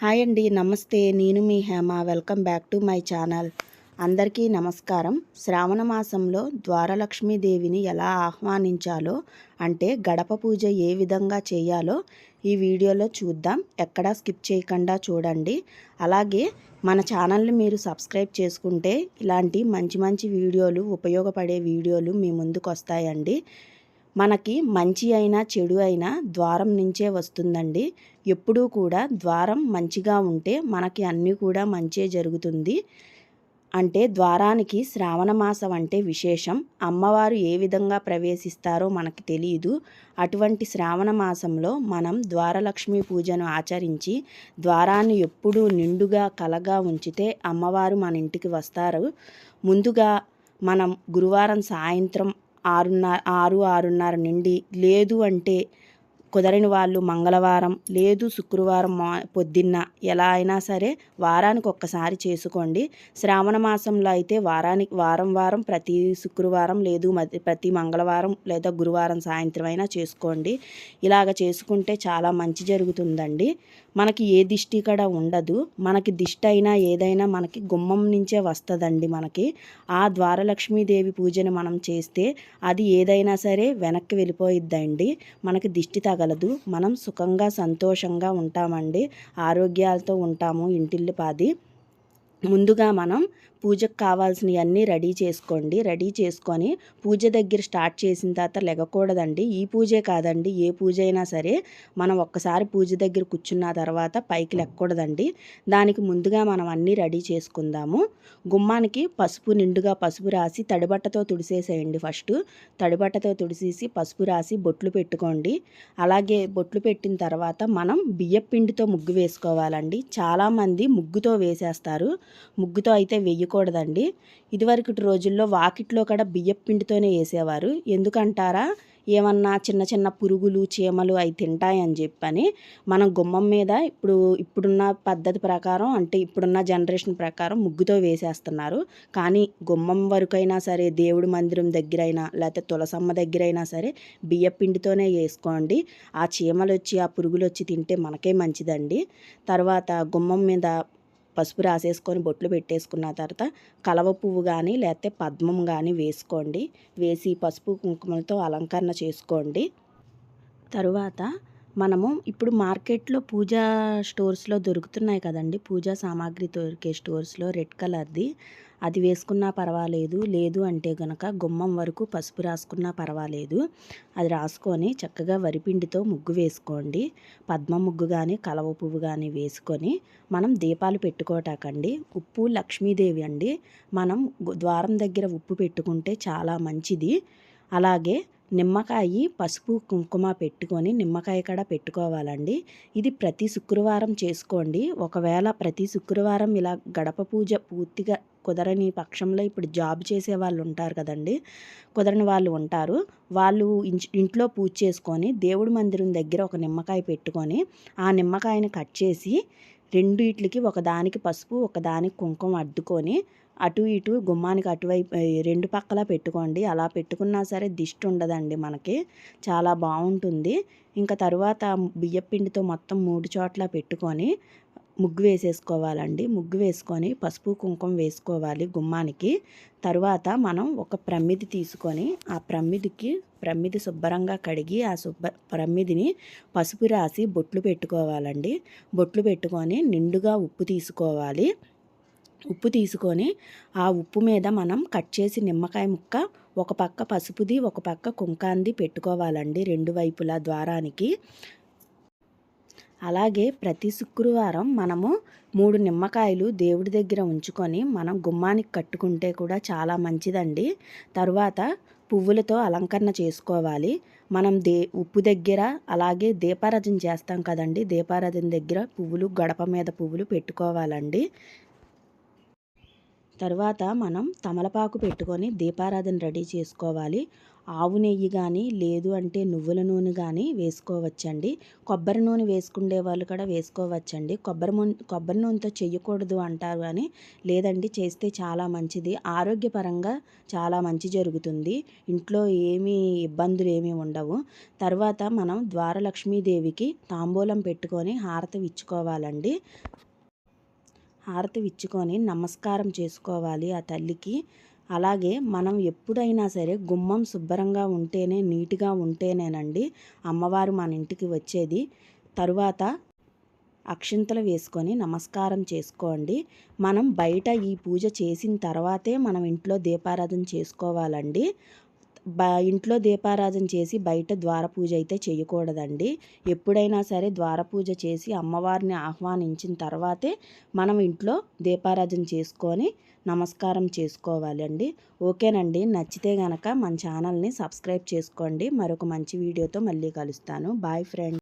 Hi అండి నమస్తే. నేను మీ Hema. Welcome back to my channel. అందరికీ నమస్కారం. శ్రావణ మాసంలో ద్వారలక్ష్మీదేవిని ఎలా ఆహ్వానించాలో అంటే గడప పూజ ఏ విధంగా చేయాలో ఈ వీడియోలో చూద్దాం. ఎక్కడా స్కిప్ చేయకుండా చూడండి. అలాగే మన ఛానల్ని మీరు సబ్స్క్రైబ్ చేసుకుంటే ఇలాంటి మంచి మంచి వీడియోలు ఉపయోగపడే వీడియోలు మీ ముందుకు వస్తాయండి మనకి మంచి అయినా చెడు అయినా ద్వారం నుంచే వస్తుందండి. ఎప్పుడూ కూడా ద్వారం మంచిగా ఉంటే మనకి అన్నీ కూడా మంచే జరుగుతుంది. అంటే ద్వారానికి శ్రావణ మాసం అంటే విశేషం. అమ్మవారు ఏ విధంగా ప్రవేశిస్తారో మనకి తెలియదు అటువంటి శ్రావణ మాసంలో మనం ద్వారలక్ష్మి పూజను ఆచరించి ద్వారాన్ని ఎప్పుడూ నిండుగా కలగా ఉంచితే అమ్మవారు మన ఇంటికి వస్తారు. ముందుగా మనం గురువారం సాయంత్రం ఆరున్నర ఆరు ఆరున్నర నుండి లేదు అంటే కుదరని వాళ్ళు మంగళవారం లేదు శుక్రవారం మా పొద్దున్న ఎలా అయినా సరే వారానికి ఒక్కసారి చేసుకోండి. శ్రావణ మాసంలో అయితే వారానికి వారం వారం ప్రతి శుక్రవారం లేదు ప్రతి మంగళవారం లేదా గురువారం సాయంత్రం అయినా చేసుకోండి. ఇలాగ చేసుకుంటే చాలా మంచి జరుగుతుందండి. మనకి ఏ దిష్టి కూడా ఉండదు. మనకి దిష్టి అయినా ఏదైనా మనకి గుమ్మం నుంచే వస్తుందండి మనకి. ఆ ద్వారలక్ష్మీదేవి పూజను మనం చేస్తే అది ఏదైనా సరే వెనక్కి వెళ్ళిపోయిద్దండి. మనకి దిష్టి తగ తగలదు మనం సుఖంగా సంతోషంగా ఉంటామండి. ఆరోగ్యాలతో ఉంటాము ఇంటిల్లిపాది ముందుగా మనం పూజకు కావాల్సినవన్నీ రెడీ చేసుకోండి. రెడీ చేసుకొని పూజ దగ్గర స్టార్ట్ చేసిన తర్వాత లెగకూడదండి. ఈ పూజే కాదండి. ఏ పూజ అయినా సరే మనం ఒక్కసారి పూజ దగ్గర కూర్చున్న తర్వాత పైకి లెక్కకూడదండి దానికి ముందుగా మనం అన్నీ రెడీ చేసుకుందాము. గుమ్మానికి పసుపు నిండుగా పసుపు రాసి తడిబట్టతో తుడిసేసేయండి ఫస్ట్. తడిబట్టతో తుడిసేసి పసుపు రాసి బొట్లు పెట్టుకోండి. అలాగే బొట్లు పెట్టిన తర్వాత మనం బియ్యపిండితో ముగ్గు వేసుకోవాలండి. చాలామంది ముగ్గుతో వేసేస్తారు. ముగ్గుతో అయితే వేయకూడదండి. ఇదివరకు రోజుల్లో వాకిట్లో కూడా బియ్యపు పిండితోనే వేసేవారు. ఎందుకంటారా? ఏమన్నా చిన్న చిన్న పురుగులు చీమలు అవి తింటాయని చెప్పని మనం గుమ్మం మీద ఇప్పుడు ఇప్పుడున్న పద్ధతి ప్రకారం అంటే ఇప్పుడున్న జనరేషన్ ప్రకారం ముగ్గుతో వేసేస్తున్నారు. కానీ గుమ్మం వరకైనా సరే దేవుడి మందిరం దగ్గరైనా లేకపోతే తులసమ్మ దగ్గరైనా సరే బియ్య పిండితోనే వేసుకోండి. ఆ చీమలు వచ్చి ఆ పురుగులు వచ్చి తింటే మనకే మంచిదండి. తర్వాత గుమ్మం మీద పసుపు రాసేసుకొని బొట్లు పెట్టేసుకున్న తర్వాత కలవ పువ్వు కానీ లేకపోతే పద్మం కానీ వేసుకోండి. వేసి పసుపు కుంకుమలతో అలంకరణ చేసుకోండి. తరువాత మనము ఇప్పుడు మార్కెట్లో పూజా స్టోర్స్లో దొరుకుతున్నాయి కదండి. పూజా సామాగ్రి దొరికే స్టోర్స్లో రెడ్ కలర్ది. అది వేసుకున్నా పర్వాలేదు. లేదు అంటే గనక గుమ్మం వరకు పసుపు రాసుకున్నా పర్వాలేదు. అది రాసుకొని చక్కగా వరిపిండితో ముగ్గు వేసుకోండి. పద్మ ముగ్గు కానీ కలవ పువ్వు కానీ వేసుకొని మనం దీపాలు పెట్టుకోటాకండి. ఉప్పు లక్ష్మీదేవి అండి. మనం ద్వారం దగ్గర ఉప్పు పెట్టుకుంటే చాలా మంచిది. అలాగే నిమ్మకాయ పసుపు కుంకుమ పెట్టుకొని నిమ్మకాయ కూడా పెట్టుకోవాలండి. ఇది ప్రతి శుక్రవారం చేసుకోండి. ఒకవేళ ప్రతి శుక్రవారం ఇలా గడప పూజ పూర్తిగా కుదరని పక్షంలో ఇప్పుడు జాబ్ చేసే వాళ్ళు ఉంటారు కదండి. కుదరని వాళ్ళు ఉంటారు. వాళ్ళు ఇంట్లో పూజ చేసుకొని దేవుడి మందిరం దగ్గర ఒక నిమ్మకాయ పెట్టుకొని ఆ నిమ్మకాయని కట్ చేసి రెండు ఇట్లకి ఒకదానికి పసుపు ఒకదానికి కుంకుమ అడ్డుకొని అటు ఇటు గుమ్మానికి అటువైపు రెండు పక్కల పెట్టుకోండి. అలా పెట్టుకున్నా సరే దిష్టి ఉండదండి మనకి. చాలా బాగుంటుంది. ఇంకా తరువాత బియ్యపిండితో మొత్తం మూడు చోట్ల పెట్టుకొని ముగ్గు వేసేసుకోవాలండి. ముగ్గు వేసుకొని పసుపు కుంకుమ వేసుకోవాలి గుమ్మానికి. తరువాత మనం ఒక ప్రమిది తీసుకొని ఆ ప్రమిదికి ప్రమిది శుభ్రంగా కడిగి ఆ శుభ్ర ప్రమిదిని పసుపు రాసి బొట్లు పెట్టుకోవాలండి. బొట్లు పెట్టుకొని నిండుగా ఉప్పు తీసుకోవాలి. ఉప్పు తీసుకొని ఆ ఉప్పు మీద మనం కట్ చేసి నిమ్మకాయ ముక్క ఒక పక్క పసుపుది ఒక పక్క కుంకాంది పెట్టుకోవాలండి రెండు వైపులా ద్వారానికి. అలాగే ప్రతి శుక్రవారం మనము మూడు నిమ్మకాయలు దేవుడి దగ్గర ఉంచుకొని మనం గుమ్మానికి కట్టుకుంటే కూడా చాలా మంచిదండి. తర్వాత పువ్వులతో అలంకరణ చేసుకోవాలి. మనం దే ఉప్పు దగ్గర అలాగే దీపారాధన చేస్తాం కదండి. దీపారాధన దగ్గర పువ్వులు గడప మీద పువ్వులు పెట్టుకోవాలండి. తర్వాత మనం తమలపాకు పెట్టుకొని దీపారాధన రెడీ చేసుకోవాలి. ఆవు నెయ్యి కానీ లేదు అంటే నువ్వుల నూనె కానీ వేసుకోవచ్చండి. కొబ్బరి నూనె వేసుకునే వాళ్ళు కూడా వేసుకోవచ్చండి. కొబ్బరి కొబ్బరి నూనెతో చేయకూడదు అంటారు కానీ లేదండి చేస్తే చాలా మంచిది. ఆరోగ్యపరంగా చాలా మంచి జరుగుతుంది. ఇంట్లో ఏమీ ఇబ్బందులు ఏమీ ఉండవు. తర్వాత మనం ద్వారలక్ష్మీదేవికి తాంబూలం పెట్టుకొని హారతి ఇచ్చుకోవాలండి. హారతి ఇచ్చుకొని నమస్కారం చేసుకోవాలి ఆ తల్లికి. అలాగే మనం ఎప్పుడైనా సరే గుమ్మం శుభ్రంగా ఉంటేనే నీట్గా ఉంటేనేనండి అమ్మవారు మన ఇంటికి వచ్చేది. తరువాత అక్షింతలు వేసుకొని నమస్కారం చేసుకోండి. మనం బయట ఈ పూజ చేసిన తర్వాతే మనం ఇంట్లో దీపారాధన చేసుకోవాలండి. బ ఇంట్లో దీపారాధన చేసి బయట ద్వార పూజ అయితే చేయకూడదండి. ఎప్పుడైనా సరే ద్వార పూజ చేసి అమ్మవారిని ఆహ్వానించిన తర్వాతే మనం ఇంట్లో దీపారాధన చేసుకొని నమస్కారం చేసుకోవాలండి. ఓకేనండి. నచ్చితే కనుక మన ఛానల్ని సబ్స్క్రైబ్ చేసుకోండి. మరొక మంచి వీడియోతో మళ్ళీ కలుస్తాను. Bye friend.